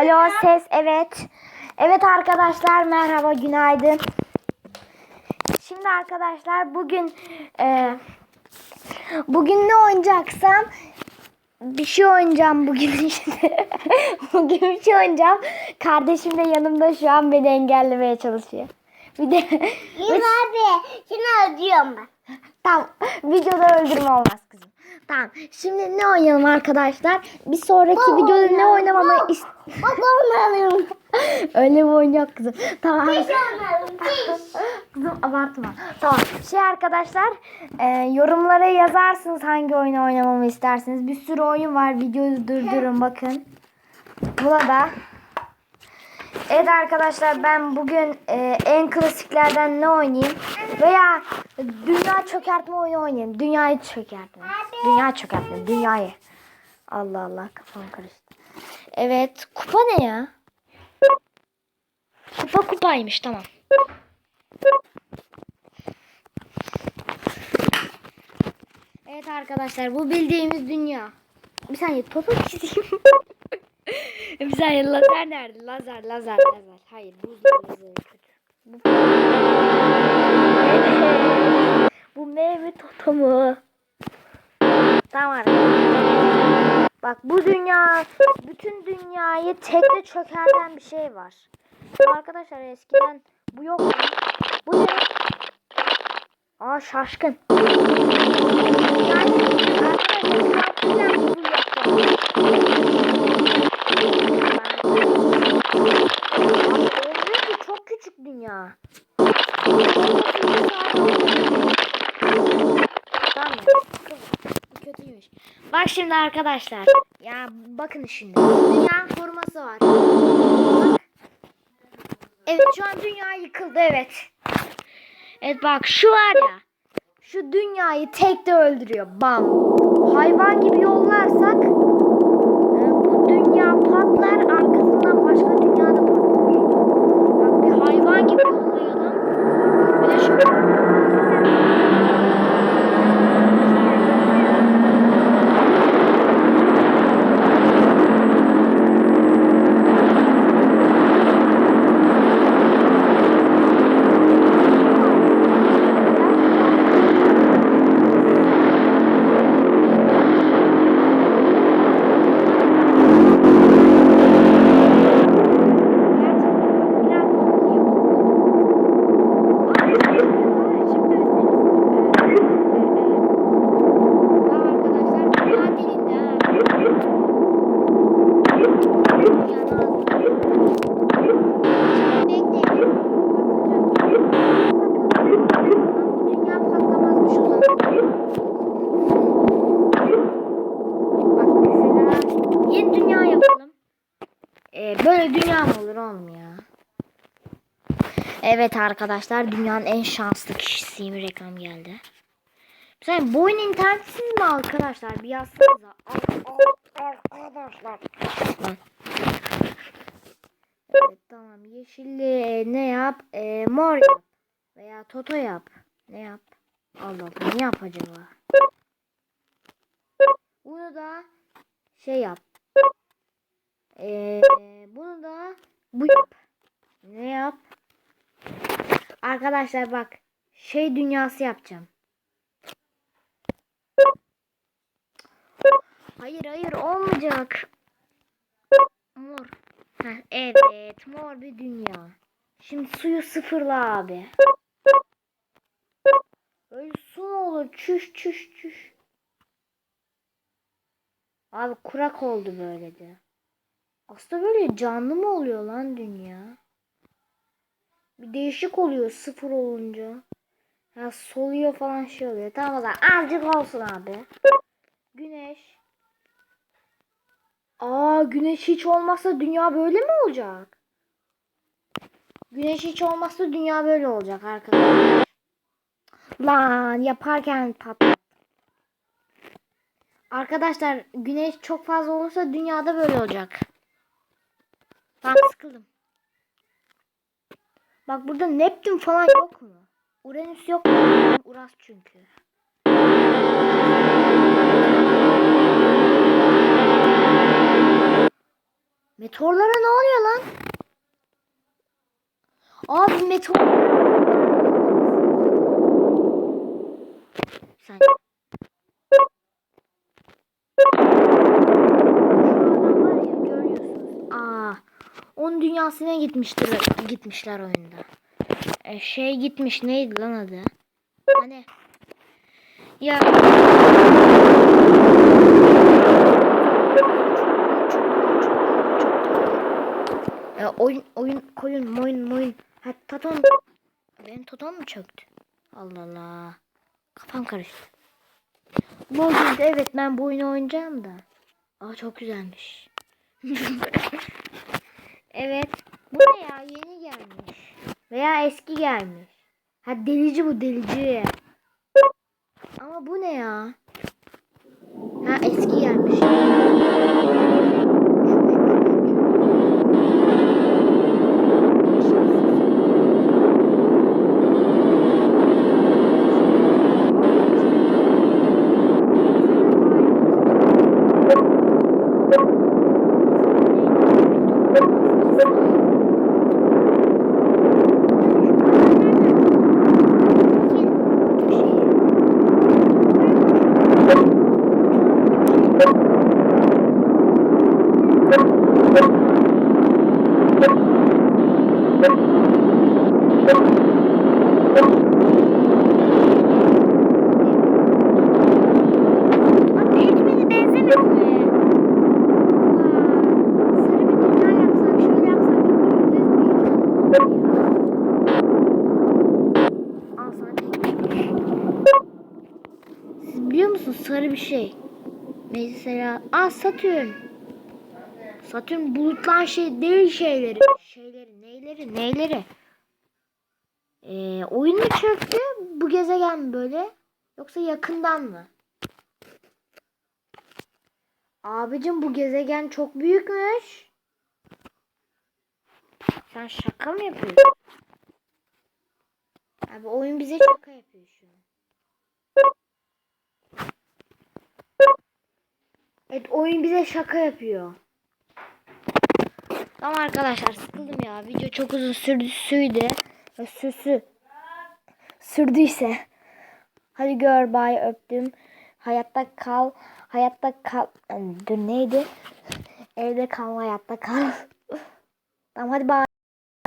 Alo ses evet. Evet arkadaşlar merhaba günaydın. Şimdi arkadaşlar bugün e, bugün ne oynayacaksam bir şey oynayacağım bugün işte. bugün bir şey oynayacağım. Kardeşim de yanımda şu an beni engellemeye çalışıyor. Bir de Yürü abi. Seni ödüyorum ben. Tamam. Videoda öldürme olmaz kızım. Tamam. Şimdi ne oynayalım arkadaşlar? Bir sonraki videoda ne oynamamı ist Bak oynayalım. Öyle bir oyun yok kızım. Tamam. Fiş oynayalım. Fiş. Kızım abartma. Tamam. Şey arkadaşlar e, yorumlara yazarsınız hangi oyunu oynamamı istersiniz. Bir sürü oyun var. Videoyu durdurun bakın. Buna da. Evet arkadaşlar ben bugün e, en klasiklerden ne oynayayım? Veya dünya çökertme oyunu oynayayım. Dünyayı çökertme. Dünya çökertme. Dünyayı. Allah Allah kafam karıştı. Evet kupa ne ya? Kupa kupaymış tamam. Evet arkadaşlar bu bildiğimiz dünya. Bir saniye topu çizeyim. bir saniye lazer nerede? Lazer lazer lazer. Hayır bu lazer kötü. Bu, bu meyve totomu. Tamam. Bak bu dünya bütün dünyayı tekte çökerten bir şey var. Arkadaşlar eskiden bu yok. Bu ne? Aa şaşkın. Yani arkadaşlar şaşkınlar bunu yapıyor. Olmuyor ki çok küçük dünya. Tamam. Bu kötüymüş. Bak şimdi arkadaşlar. Ya bakın şimdi. Dünyanın koruması var. Evet şu an dünya yıkıldı evet. Evet bak şu var ya. Şu dünyayı tek de öldürüyor. Bam. Hayvan gibi yollarsak e, bu dünya patlar arkasından başka dünya da patlar. Bak bir hayvan gibi yollayalım. Bir de şu Yeni dünya yapalım. Ee, böyle dünya mı olur oğlum ya? Evet arkadaşlar dünyanın en şanslı kişisiyim reklam geldi. Sen bu oyun mi arkadaşlar? Bir yazsanıza. Arkadaşlar. Evet tamam. Yeşilli ne yap? Ee, mor yap. Veya toto yap. Ne yap? Allah Allah ne yap acaba? Bunu da şey yap. Ee, bunu da bu yap. Ne yap? Arkadaşlar bak. Şey dünyası yapacağım. Hayır hayır olmayacak. Mor. Heh, evet mor bir dünya. Şimdi suyu sıfırla abi. Öyle su olur? Çüş çüş çüş. Abi kurak oldu böyle de. Aslında böyle canlı mı oluyor lan dünya? Bir değişik oluyor sıfır olunca. Ya soluyor falan şey oluyor. Tamam o zaman azıcık olsun abi. Güneş. Aa güneş hiç olmazsa dünya böyle mi olacak? Güneş hiç olmazsa dünya böyle olacak arkadaşlar. Lan yaparken patladı. Arkadaşlar güneş çok fazla olursa dünyada böyle olacak. Ben sıkıldım. Bak burada Neptün falan yok mu? Uranüs yok mu? Uras çünkü. Meteorlara ne oluyor lan? Abi meteor. Sen. Şu adam var ya görüyorsunuz. Aa, onun dünyasına gitmiştir gitmişler oyunda. E, şey gitmiş neydi lan adı? Hani ya e, oyun oyun koyun moyun moyun. Ha taton. Benim taton mu çöktü? Allah Allah. Kafam karıştı. Bu evet ben bu oyunu oynayacağım da. Aa çok güzelmiş. evet. Bu ne ya? Yeni gelmiş. Veya eski gelmiş. Ha delici bu delici. Ama bu ne ya? Ha eski gelmiş. Bak hiçbirine benzemedi mi? Aa, sarı bir dünya yapsak şöyle yapsak. Al sana Siz biliyor musunuz sarı bir şey? Mesela aa Satürn. Satürn bulutlan şey değil şeyleri. Şeyleri neyleri neyleri? Ee, oyun mu çöktü? Bu gezegen böyle? Yoksa yakından mı? Abicim bu gezegen çok büyükmüş. Sen şaka mı yapıyorsun? Abi oyun bize şaka yapıyor şu an. Evet oyun bize şaka yapıyor. Tamam arkadaşlar sıkıldım ya. Video çok uzun sürdü. Ve süsü sürdüyse. Hadi gör bay öptüm. Hayatta kal. Hayatta kal. Dur neydi? Evde kal hayatta kal. tamam hadi bay.